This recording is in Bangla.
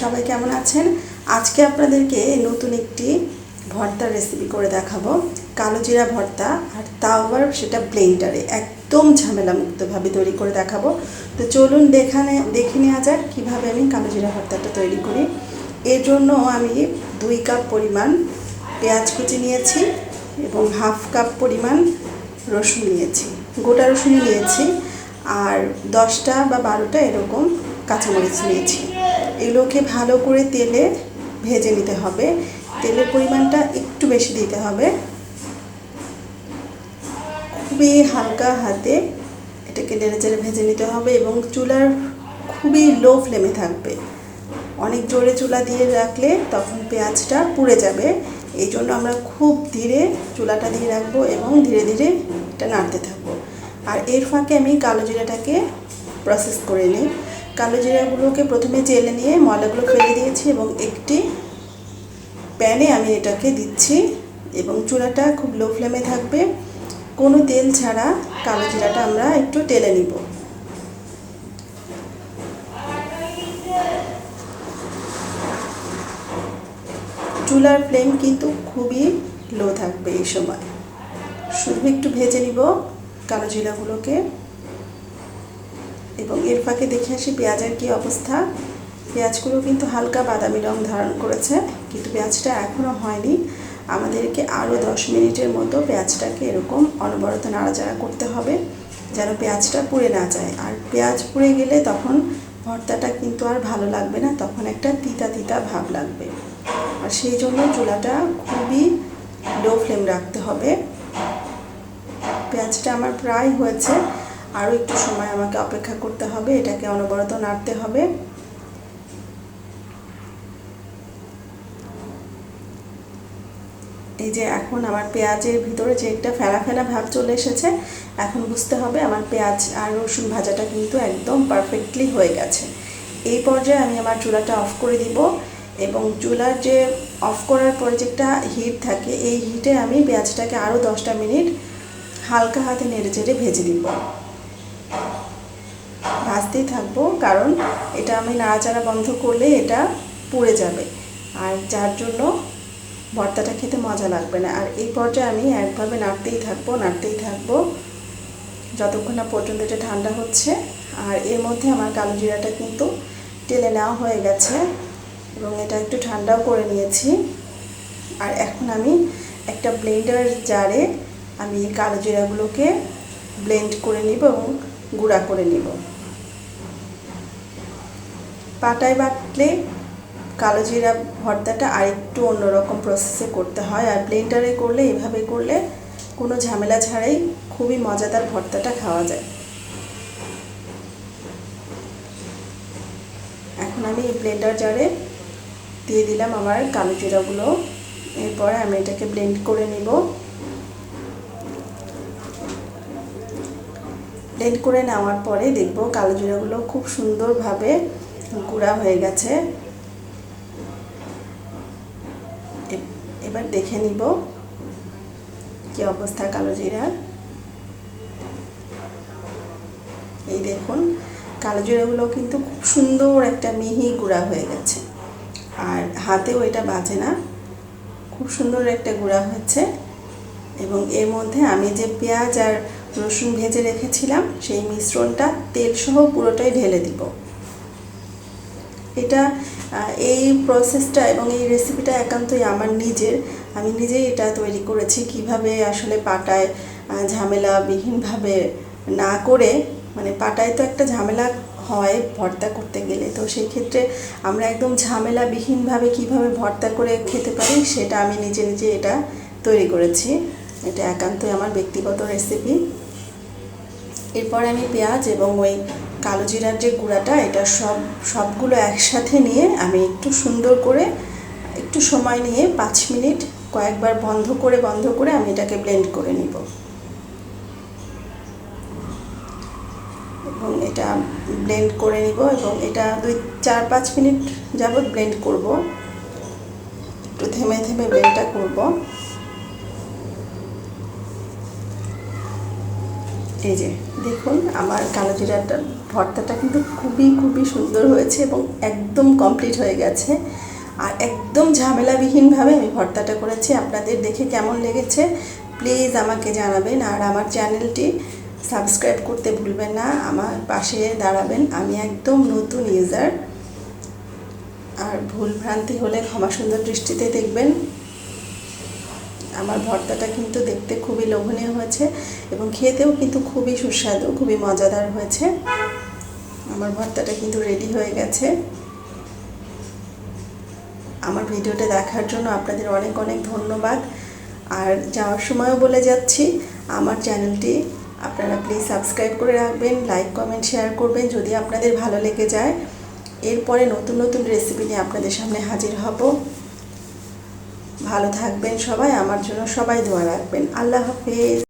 সবাই কেমন আছেন? আজকে আপনাদেরকে নতুন একটি ভর্তার রেসিপি করে দেখাবো। কালো জিরা ভর্তা আর তাও আবার সেটা ব্লেন্ডারে একদম ঝামেলা মুক্তভাবে তৈরি করে দেখাবো। তো চলুন দেখানে, দেখে নেওয়া যাক কীভাবে আমি কালো জিরা ভর্তাটা তৈরি করি। এর জন্য আমি দুই কাপ পরিমাণ পেঁয়াজ কুচি নিয়েছি এবং হাফ কাপ পরিমাণ রসুন নিয়েছি। গোটা রসুন নিয়েছি। আর দশটা বা বারোটা এরকম কাঁচামরিচ নিয়েছি। এগুলোকে ভালো করে তেলে ভেজে নিতে হবে। তেলের পরিমাণটা একটু বেশি দিতে হবে। খুবই হালকা হাতে এটাকে নেড়ে চেড়ে ভেজে নিতে হবে এবং চুলার খুবই লো ফ্লেমে থাকবে। অনেক জোরে চুলা দিয়ে রাখলে তখন পেঁয়াজটা পুড়ে যাবে। এই জন্য আমরা খুব ধীরে চুলাটা দিয়ে রাখব এবং ধীরে ধীরে এটা নাড়তে থাকব। আর এর ফাঁকে আমি কালো জিরাটাকে প্রসেস করে নিই। কালো জিরাগুলোকে প্রথমে জেলে নিয়ে ময়লাগুলো ফেলে দিয়েছি এবং একটি প্যানে আমি এটাকে দিচ্ছি এবং চুলাটা খুব লো ফ্লেমে থাকবে। কোনো তেল ছাড়া কালো জিরাটা আমরা একটু টেলে নিব। চুলার ফ্লেম কিন্তু খুবই লো থাকবে এই সময়। শুধু একটু ভেজে নিব কালো জিরাগুলোকে। এবং এর ফাঁকে দেখে আসি পেঁয়াজের কী অবস্থা। পেঁয়াজগুলো কিন্তু হালকা বাদামি রং ধারণ করেছে, কিন্তু পেঁয়াজটা এখনও হয়নি। আমাদেরকে আরও দশ মিনিটের মতো পেঁয়াজটাকে এরকম অনবরত নাড়াচাড়া করতে হবে, যেন পেঁয়াজটা পুড়ে না যায়। আর পেঁয়াজ পুড়ে গেলে তখন ভর্তাটা কিন্তু আর ভালো লাগবে না, তখন একটা তিতা তিতা ভাব লাগবে। আর সেই জন্য চুলাটা খুবই লো ফ্লেম রাখতে হবে। পেঁয়াজটা আমার প্রায় হয়েছে। আরও একটু সময় আমাকে অপেক্ষা করতে হবে, এটাকে অনবরত নাড়তে হবে। এই যে এখন আমার পেঁয়াজের ভিতরে যে একটা ফেলা ফেলা ভাব চলে এসেছে, এখন বুঝতে হবে আমার পেঁয়াজ আর রসুন ভাজাটা কিন্তু একদম পারফেক্টলি হয়ে গেছে। এই পর্যায়ে আমি আমার চুলাটা অফ করে দিব এবং চুলার যে অফ করার পরে যে একটা হিট থাকে, এই হিটে আমি পেঁয়াজটাকে আরও দশটা মিনিট হালকা হাতে নেড়ে চেড়ে ভেজে দিব ভাজতেই থাকব, কারণ এটা আমি নাড়াচাড়া বন্ধ করলে এটা পুড়ে যাবে। আর যার জন্য ভর্তাটা খেতে মজা লাগবে না। আর এই পর্যায়ে আমি একভাবে নাড়তেই থাকব নাড়তেই থাকব, যতক্ষণ না পর্যন্ত এটা ঠান্ডা হচ্ছে। আর এর মধ্যে আমার কালো জিরাটা কিন্তু টেলে নেওয়া হয়ে গেছে, এবং এটা একটু ঠান্ডাও করে নিয়েছি। আর এখন আমি একটা ব্লেন্ডার জারে আমি কালো জিরাগুলোকে ব্লেন্ড করে নিব এবং গুঁড়া করে নিব। পাটায় বাটলে কালো জিরা ভর্তাটা আরেকটু অন্যরকম প্রসেসে করতে হয়। আর ব্লেন্ডারে করলে, এভাবে করলে কোনো ঝামেলা ছাড়াই খুবই মজাদার ভর্তাটা খাওয়া যায়। এখন আমি এই ব্লেন্ডার জারে দিয়ে দিলাম আমার কালো জিরাগুলো। এরপরে আমি এটাকে ব্লেন্ড করে নিব। ব্লেন্ড করে নেওয়ার পরে দেখব কালো জিরাগুলো খুব সুন্দরভাবে গুঁড়া হয়ে গেছে। এবার দেখে নিব কি অবস্থা কালো জিরার এই দেখুন, কালো জিরাগুলো কিন্তু খুব সুন্দর একটা মিহি গুঁড়া হয়ে গেছে। আর হাতেও এটা বাজে না, খুব সুন্দর একটা গুঁড়া হয়েছে। এবং এর মধ্যে আমি যে পেঁয়াজ আর রসুন ভেজে রেখেছিলাম, সেই মিশ্রণটা তেল সহ পুরোটাই ঢেলে দিব। এটা এই প্রসেসটা এবং এই রেসিপিটা একান্তই আমার নিজের। আমি নিজেই এটা তৈরি করেছি কীভাবে আসলে পাটায় ঝামেলাবিহীনভাবে না করে মানে পাটায় তো একটা ঝামেলা হয় ভর্তা করতে গেলে। তো সেই ক্ষেত্রে আমরা একদম ঝামেলাবিহীনভাবে কীভাবে ভর্তা করে খেতে পারি সেটা আমি নিজে নিজে এটা তৈরি করেছি। এটা একান্তই আমার ব্যক্তিগত রেসিপি এরপর আমি পেঁয়াজ এবং ওই কালো জিরার যে গুঁড়াটা, এটা সব, সবগুলো একসাথে নিয়ে আমি একটু সুন্দর করে একটু সময় নিয়ে পাঁচ মিনিট কয়েকবার বন্ধ করে বন্ধ করে আমি এটাকে ব্লেন্ড করে নিব। এবং এটা ব্লেন্ড করে নিব এবং এটা দুই, চার, পাঁচ মিনিট যাবৎ ব্লেন্ড করব। একটু থেমে থেমে ব্লেন্ডটা করব। এই যে, দেখুন আমার কালো জিরাটা ভর্তাটা কিন্তু খুবই খুবই সুন্দর হয়েছে এবং একদম কমপ্লিট হয়ে গেছে। আর একদম ঝামেলাবিহীনভাবে আমি ভর্তাটা করেছি। আপনাদের দেখে কেমন লেগেছে? প্লিজ আমাকে জানাবেন আর আমার চ্যানেলটি সাবস্ক্রাইব করতে ভুলবেন না। আমার পাশে দাঁড়াবেন। আমি একদম নতুন ইউজার আর ভুল ভ্রান্তি হলে ক্ষমা সুন্দর দৃষ্টিতে দেখবেন। আমার ভর্তাটা কিন্তু দেখতে খুবই লোভনীয় হয়েছে এবং খেতেও কিন্তু খুবই সুস্বাদু, খুবই মজাদার হয়েছে। আমার ভর্তাটা কিন্তু রেডি হয়ে গেছে। আমার ভিডিওটা দেখার জন্য আপনাদের অনেক অনেক ধন্যবাদ। আর যাওয়ার সময়ও বলে যাচ্ছি, আমার চ্যানেলটি আপনারা প্লিজ সাবস্ক্রাইব করে রাখবেন লাইক কমেন্ট শেয়ার করবেন যদি আপনাদের ভালো লেগে যায়। এরপরে নতুন নতুন রেসিপি নিয়ে আপনাদের সামনে হাজির হব। ভালো থাকবেন সবাই আমার জন্য সবাই দোয়া রাখবেন। আল্লাহ হাফেজ।